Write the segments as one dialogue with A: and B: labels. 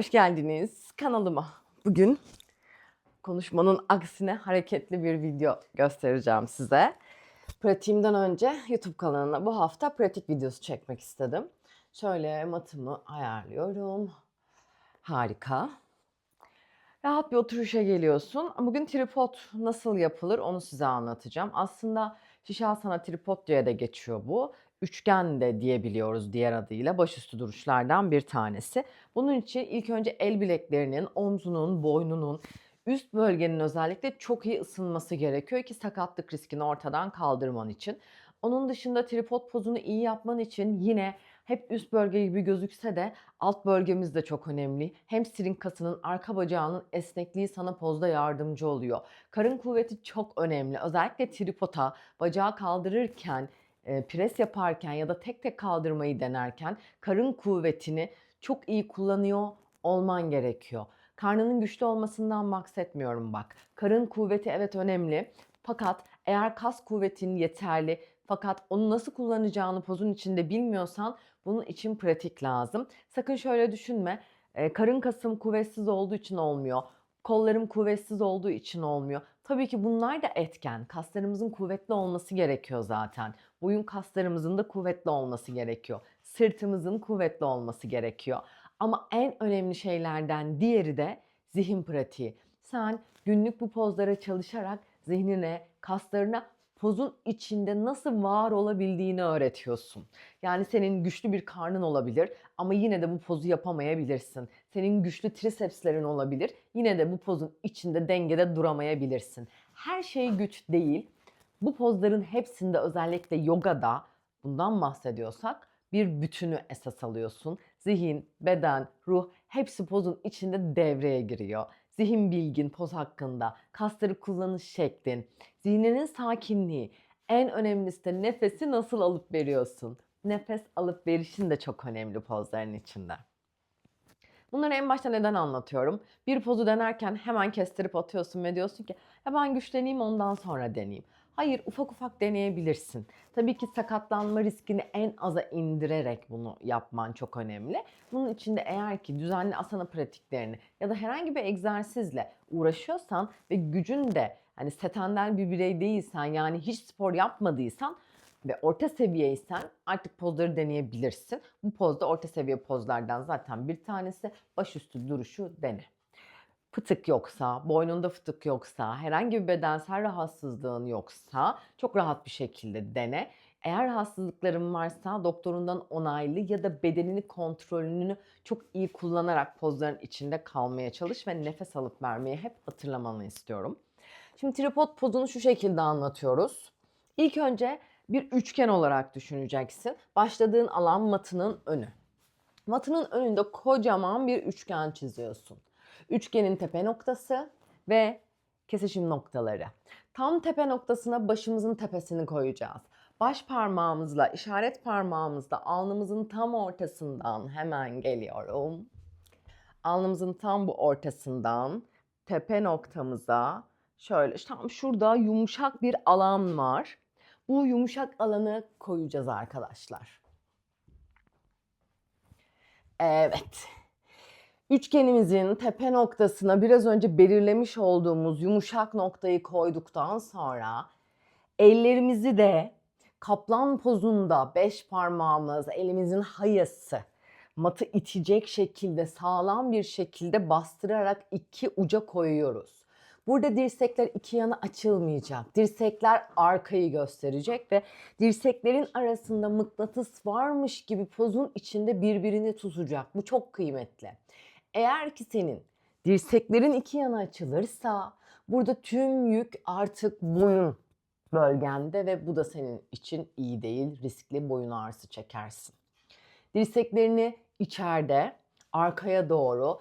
A: Hoş geldiniz kanalıma. Bugün konuşmanın aksine hareketli bir video göstereceğim size. Pratiğimden önce YouTube kanalına bu hafta pratik videosu çekmek istedim. Şöyle matımı ayarlıyorum. Harika. Rahat bir oturuşa geliyorsun. Bugün tripod nasıl yapılır onu size anlatacağım. Aslında Şişasana tripod diye de geçiyor bu. Üçgen de diyebiliyoruz diğer adıyla. Başüstü duruşlardan bir tanesi. Bunun için ilk önce el bileklerinin, omzunun, boynunun, üst bölgenin özellikle çok iyi ısınması gerekiyor ki sakatlık riskini ortadan kaldırman için. Onun dışında tripod pozunu iyi yapman için yine hep üst bölge gibi gözükse de alt bölgemiz de çok önemli. Hamstring kasının arka bacağının esnekliği sana pozda yardımcı oluyor. Karın kuvveti çok önemli. Özellikle tripoda bacağı kaldırırken, e, pres yaparken ya da tek tek kaldırmayı denerken karın kuvvetini çok iyi kullanıyor olman gerekiyor. Karnının güçlü olmasından bahsetmiyorum bak. Karın kuvveti evet önemli. Fakat eğer kas kuvvetin yeterli fakat onu nasıl kullanacağını pozun içinde bilmiyorsan bunun için pratik lazım. Sakın şöyle düşünme. e, karın kasım kuvvetsiz olduğu için olmuyor. Kollarım kuvvetsiz olduğu için olmuyor. Tabii ki bunlar da etken. Kaslarımızın kuvvetli olması gerekiyor zaten. Boyun kaslarımızın da kuvvetli olması gerekiyor. Sırtımızın kuvvetli olması gerekiyor. Ama en önemli şeylerden diğeri de zihin pratiği. Sen günlük bu pozlara çalışarak zihnine, kaslarına pozun içinde nasıl var olabildiğini öğretiyorsun. Yani senin güçlü bir karnın olabilir ama yine de bu pozu yapamayabilirsin. Senin güçlü trisepslerin olabilir. Yine de bu pozun içinde dengede duramayabilirsin. Her şey güç değil. Bu pozların hepsinde özellikle yogada bundan bahsediyorsak bir bütünü esas alıyorsun. Zihin, beden, ruh hepsi pozun içinde devreye giriyor. Zihin bilgin poz hakkında, kasları kullanış şeklin, zihninin sakinliği, en önemlisi de nefesi nasıl alıp veriyorsun. Nefes alıp verişin de çok önemli pozların içinde. Bunları en başta neden anlatıyorum? Bir pozu denerken hemen kestirip atıyorsun ve diyorsun ki ya ben güçleneyim ondan sonra deneyeyim. Hayır ufak ufak deneyebilirsin. Tabii ki sakatlanma riskini en aza indirerek bunu yapman çok önemli. Bunun için de eğer ki düzenli asana pratiklerini ya da herhangi bir egzersizle uğraşıyorsan ve gücün de hani setenden bir birey değilsen yani hiç spor yapmadıysan ve orta seviyeysen artık pozları deneyebilirsin. Bu pozda orta seviye pozlardan zaten bir tanesi başüstü duruşu dene. Fıtık yoksa, boynunda fıtık yoksa, herhangi bir bedensel rahatsızlığın yoksa çok rahat bir şekilde dene. Eğer rahatsızlıkların varsa doktorundan onaylı ya da bedenini kontrolünü çok iyi kullanarak pozların içinde kalmaya çalış ve nefes alıp vermeyi hep hatırlamanı istiyorum. Şimdi tripod pozunu şu şekilde anlatıyoruz. İlk önce bir üçgen olarak düşüneceksin. Başladığın alan matının önü. Matının önünde kocaman bir üçgen çiziyorsun. Üçgenin tepe noktası ve kesişim noktaları. Tam tepe noktasına başımızın tepesini koyacağız. Baş parmağımızla, işaret parmağımızla alnımızın tam ortasından hemen geliyorum. Alnımızın tam bu ortasından tepe noktamıza şöyle tam şurada yumuşak bir alan var. Bu yumuşak alanı koyacağız arkadaşlar. Evet. Üçgenimizin tepe noktasına biraz önce belirlemiş olduğumuz yumuşak noktayı koyduktan sonra ellerimizi de kaplan pozunda beş parmağımız, elimizin hayası matı itecek şekilde sağlam bir şekilde bastırarak iki uca koyuyoruz. Burada dirsekler iki yana açılmayacak. Dirsekler arkayı gösterecek ve dirseklerin arasında mıknatıs varmış gibi pozun içinde birbirini tutacak. Bu çok kıymetli. Eğer ki senin dirseklerin iki yana açılırsa burada tüm yük artık boyun bölgende ve bu da senin için iyi değil. Riskli boyun ağrısı çekersin. Dirseklerini içeride arkaya doğru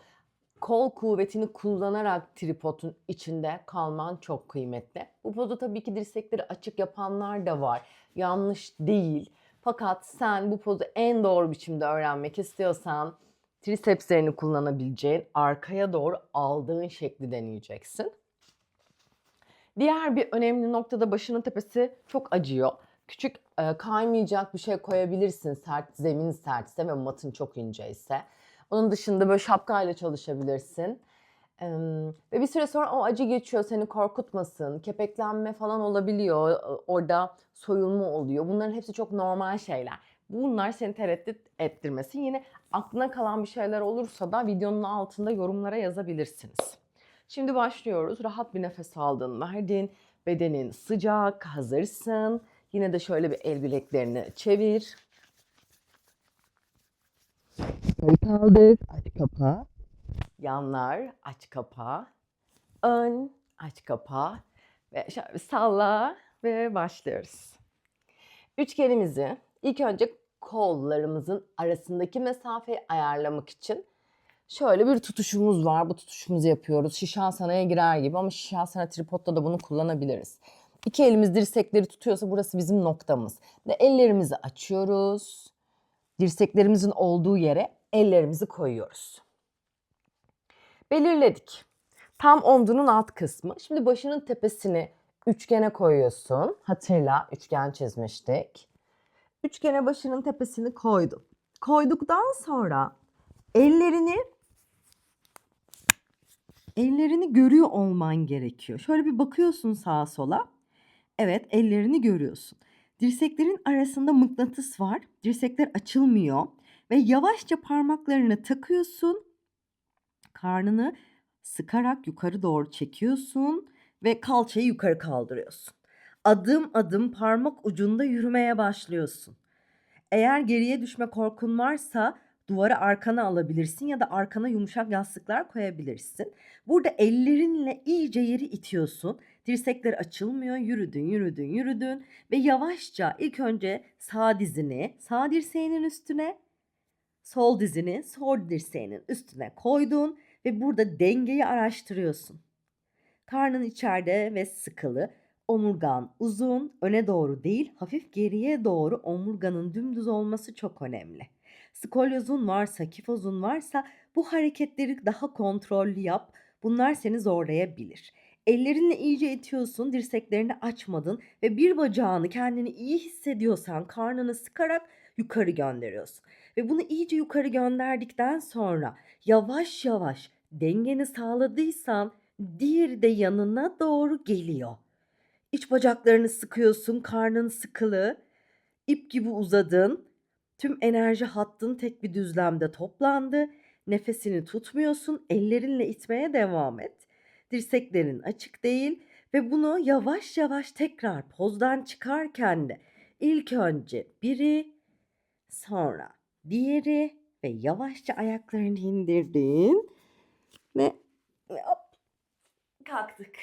A: kol kuvvetini kullanarak tripodun içinde kalman çok kıymetli. Bu pozu tabii ki dirsekleri açık yapanlar da var. Yanlış değil. Fakat sen bu pozu en doğru biçimde öğrenmek istiyorsan trisepslerini kullanabileceğin arkaya doğru aldığın şekli deneyeceksin. Diğer bir önemli noktada başının tepesi çok acıyor. Küçük e, kaymayacak bir şey koyabilirsin sert zemin sertse ve matın çok ince ise. Onun dışında böyle şapkayla çalışabilirsin. Eee, ve bir süre sonra o acı geçiyor, seni korkutmasın. Kepeklenme falan olabiliyor. o- Orada soyulma oluyor. Bunların hepsi çok normal şeyler. Bunlar seni tereddüt ettirmesin. Yine aklına kalan bir şeyler olursa da videonun altında yorumlara yazabilirsiniz. Şimdi başlıyoruz. Rahat bir nefes aldın, verdin. Bedenin sıcak, hazırsın. Yine de şöyle bir el bileklerini çevir. Kaldır. Aç kapa. Yanlar aç kapa. Ön aç kapa. Ve salla ve başlıyoruz. Üçgenimizi ilk önce kollarımızın arasındaki mesafeyi ayarlamak için şöyle bir tutuşumuz var. Bu tutuşumuzu yapıyoruz. Şişhasana'ya girer gibi ama Şişhasana tripodda da bunu kullanabiliriz. İki elimiz dirsekleri tutuyorsa burası bizim noktamız. Ve ellerimizi açıyoruz. Dirseklerimizin olduğu yere ellerimizi koyuyoruz. Belirledik. Tam omzunun alt kısmı. Şimdi başının tepesini üçgene koyuyorsun. Hatırla üçgen çizmiştik. Üçgene başının tepesini koydum. Koyduktan sonra ellerini ellerini görüyor olman gerekiyor. Şöyle bir bakıyorsun sağa sola. Evet, ellerini görüyorsun. Dirseklerin arasında mıknatıs var. Dirsekler açılmıyor ve yavaşça parmaklarını takıyorsun. Karnını sıkarak yukarı doğru çekiyorsun ve kalçayı yukarı kaldırıyorsun. Adım adım parmak ucunda yürümeye başlıyorsun. Eğer geriye düşme korkun varsa duvarı arkana alabilirsin ya da arkana yumuşak yastıklar koyabilirsin. Burada ellerinle iyice yeri itiyorsun. Dirsekler açılmıyor. Yürüdün, yürüdün, yürüdün ve yavaşça ilk önce sağ dizini sağ dirseğinin üstüne, sol dizini sol dirseğinin üstüne koydun ve burada dengeyi araştırıyorsun. Karnın içeride ve sıkılı. Omurgan uzun, öne doğru değil, hafif geriye doğru omurganın dümdüz olması çok önemli. Skolyozun varsa, kifozun varsa bu hareketleri daha kontrollü yap. Bunlar seni zorlayabilir. Ellerinle iyice itiyorsun, dirseklerini açmadın ve bir bacağını kendini iyi hissediyorsan karnını sıkarak yukarı gönderiyorsun. Ve bunu iyice yukarı gönderdikten sonra yavaş yavaş dengeni sağladıysan diğeri de yanına doğru geliyor. İç bacaklarını sıkıyorsun, karnın sıkılı, ip gibi uzadın. Tüm enerji hattın tek bir düzlemde toplandı. Nefesini tutmuyorsun, ellerinle itmeye devam et. Dirseklerin açık değil ve bunu yavaş yavaş tekrar pozdan çıkarken de ilk önce biri, sonra diğeri ve yavaşça ayaklarını indirdin ve ve hop kalktık.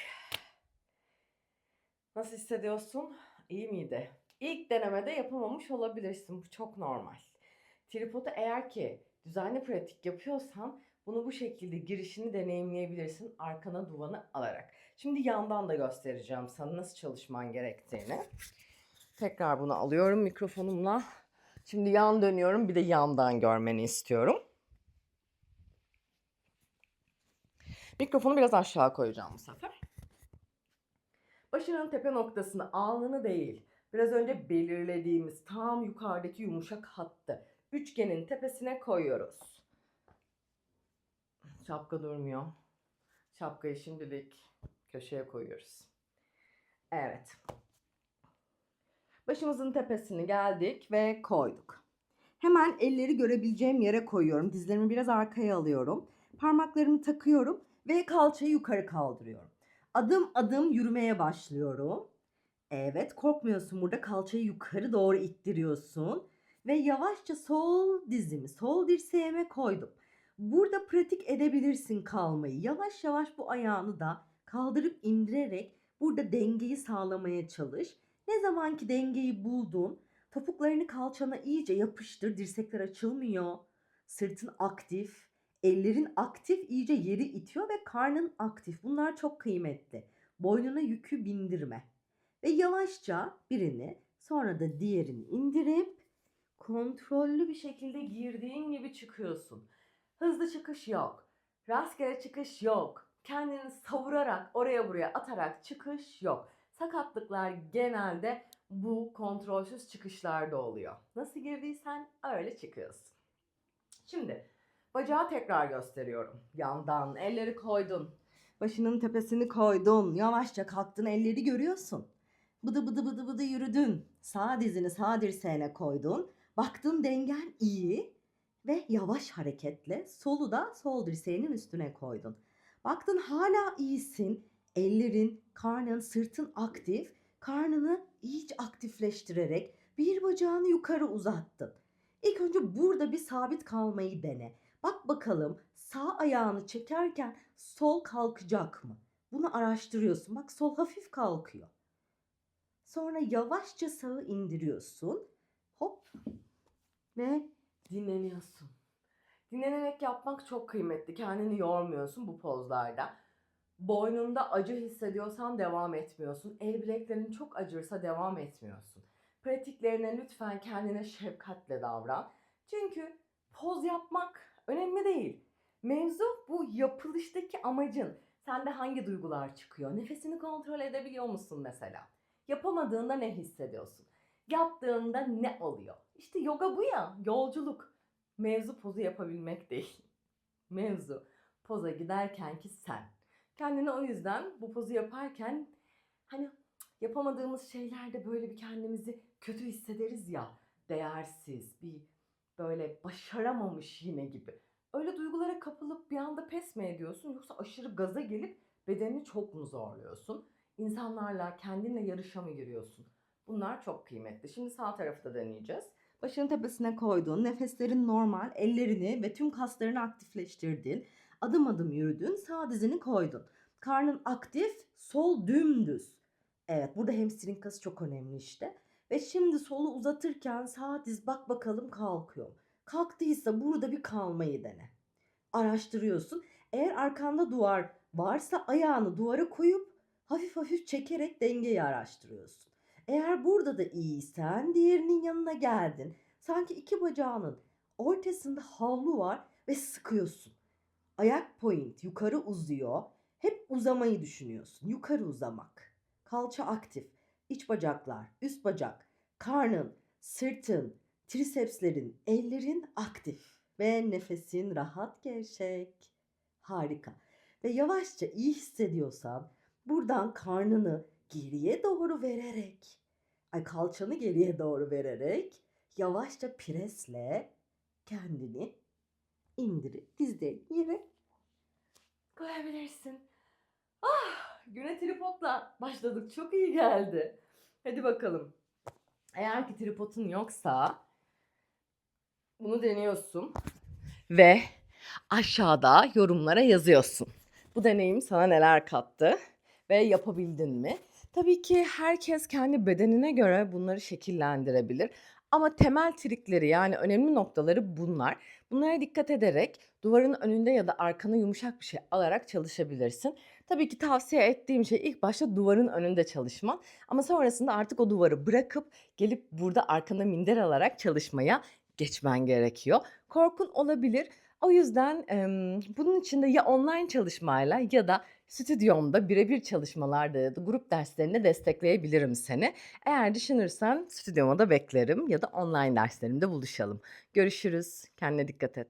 A: Nasıl hissediyorsun? İyi miydi? İlk denemede yapamamış olabilirsin. Bu çok normal. Tripodu eğer ki düzenli pratik yapıyorsan bunu bu şekilde girişini deneyimleyebilirsin arkana duvanı alarak. Şimdi yandan da göstereceğim sana nasıl çalışman gerektiğini. Tekrar bunu alıyorum mikrofonumla. Şimdi yan dönüyorum bir de yandan görmeni istiyorum. Mikrofonu biraz aşağı koyacağım bu sefer. Başının tepe noktasını, alnını değil, biraz önce belirlediğimiz tam yukarıdaki yumuşak hattı üçgenin tepesine koyuyoruz. Şapka durmuyor. Şapkayı şimdilik köşeye koyuyoruz. Evet. Başımızın tepesini geldik ve koyduk. Hemen elleri görebileceğim yere koyuyorum. Dizlerimi biraz arkaya alıyorum. Parmaklarımı takıyorum ve kalçayı yukarı kaldırıyorum. Adım adım yürümeye başlıyorum. Evet, korkmuyorsun burada kalçayı yukarı doğru ittiriyorsun ve yavaşça sol dizimi, sol dirseğime koydum. Burada pratik edebilirsin kalmayı. Yavaş yavaş bu ayağını da kaldırıp indirerek burada dengeyi sağlamaya çalış. Ne zamanki dengeyi buldun, topuklarını kalçana iyice yapıştır. Dirsekler açılmıyor. Sırtın aktif, ellerin aktif iyice yeri itiyor ve karnın aktif. Bunlar çok kıymetli. Boynuna yükü bindirme. Ve yavaşça birini sonra da diğerini indirip kontrollü bir şekilde girdiğin gibi çıkıyorsun. Hızlı çıkış yok. Rastgele çıkış yok. Kendini savurarak oraya buraya atarak çıkış yok. Sakatlıklar genelde bu kontrolsüz çıkışlarda oluyor. Nasıl girdiysen öyle çıkıyorsun. Şimdi Bacağı tekrar gösteriyorum. Yandan elleri koydun. Başının tepesini koydun. Yavaşça kalktın elleri görüyorsun. Bıdı bıdı bıdı bıdı yürüdün. Sağ dizini sağ dirseğine koydun. Baktın dengen iyi ve yavaş hareketle solu da sol dirseğinin üstüne koydun. Baktın hala iyisin. Ellerin, karnın, sırtın aktif. Karnını iyice aktifleştirerek bir bacağını yukarı uzattın. İlk önce burada bir sabit kalmayı dene. Bak bakalım sağ ayağını çekerken sol kalkacak mı? Bunu araştırıyorsun. Bak sol hafif kalkıyor. Sonra yavaşça sağı indiriyorsun. Hop. Ve dinleniyorsun. Dinlenerek yapmak çok kıymetli. Kendini yormuyorsun bu pozlarda. Boynunda acı hissediyorsan devam etmiyorsun. El bileklerin çok acırsa devam etmiyorsun. Pratiklerine lütfen kendine şefkatle davran. Çünkü poz yapmak önemli değil. Mevzu bu yapılıştaki amacın. Sende hangi duygular çıkıyor? Nefesini kontrol edebiliyor musun mesela? Yapamadığında ne hissediyorsun? Yaptığında ne oluyor? İşte yoga bu ya, yolculuk. Mevzu pozu yapabilmek değil. Mevzu poza giderken ki sen. Kendini o yüzden bu pozu yaparken hani yapamadığımız şeylerde böyle bir kendimizi kötü hissederiz ya. Değersiz, bir böyle başaramamış yine gibi. Öyle duygulara kapılıp bir anda pes mi ediyorsun yoksa aşırı gaza gelip bedenini çok mu zorluyorsun? İnsanlarla kendinle yarışa mı giriyorsun? Bunlar çok kıymetli. Şimdi sağ tarafı da deneyeceğiz. Başının tepesine koydun, nefeslerin normal, ellerini ve tüm kaslarını aktifleştirdin. Adım adım yürüdün, sağ dizini koydun. Karnın aktif, sol dümdüz. Evet, burada hamstring kası çok önemli işte. Ve şimdi solu uzatırken sağ diz bak bakalım kalkıyor. Kalktıysa burada bir kalmayı dene. Araştırıyorsun. Eğer arkanda duvar varsa ayağını duvara koyup hafif hafif çekerek dengeyi araştırıyorsun. Eğer burada da iyiysen diğerinin yanına geldin. Sanki iki bacağının ortasında havlu var ve sıkıyorsun. Ayak point yukarı uzuyor. Hep uzamayı düşünüyorsun. Yukarı uzamak. Kalça aktif. İç bacaklar, üst bacak, karnın, sırtın, trisepslerin, ellerin aktif ve nefesin rahat gevşek. Harika. Ve yavaşça iyi hissediyorsan buradan karnını geriye doğru vererek, ay kalçanı geriye doğru vererek yavaşça presle kendini indirip dizlerini yere koyabilirsin. Güne tripodla başladık. Çok iyi geldi. Hadi bakalım. Eğer ki tripodun yoksa bunu deniyorsun ve aşağıda yorumlara yazıyorsun. Bu deneyim sana neler kattı ve yapabildin mi? Tabii ki herkes kendi bedenine göre bunları şekillendirebilir. Ama temel trikleri yani önemli noktaları bunlar. Bunlara dikkat ederek duvarın önünde ya da arkana yumuşak bir şey alarak çalışabilirsin. Tabii ki tavsiye ettiğim şey ilk başta duvarın önünde çalışman. Ama sonrasında artık o duvarı bırakıp gelip burada arkana minder alarak çalışmaya geçmen gerekiyor. Korkun olabilir. O yüzden em, bunun için de ya online çalışmayla ya da stüdyomda birebir çalışmalarda ya da grup derslerinde destekleyebilirim seni. Eğer düşünürsen stüdyoma da beklerim ya da online derslerimde buluşalım. Görüşürüz. Kendine dikkat et.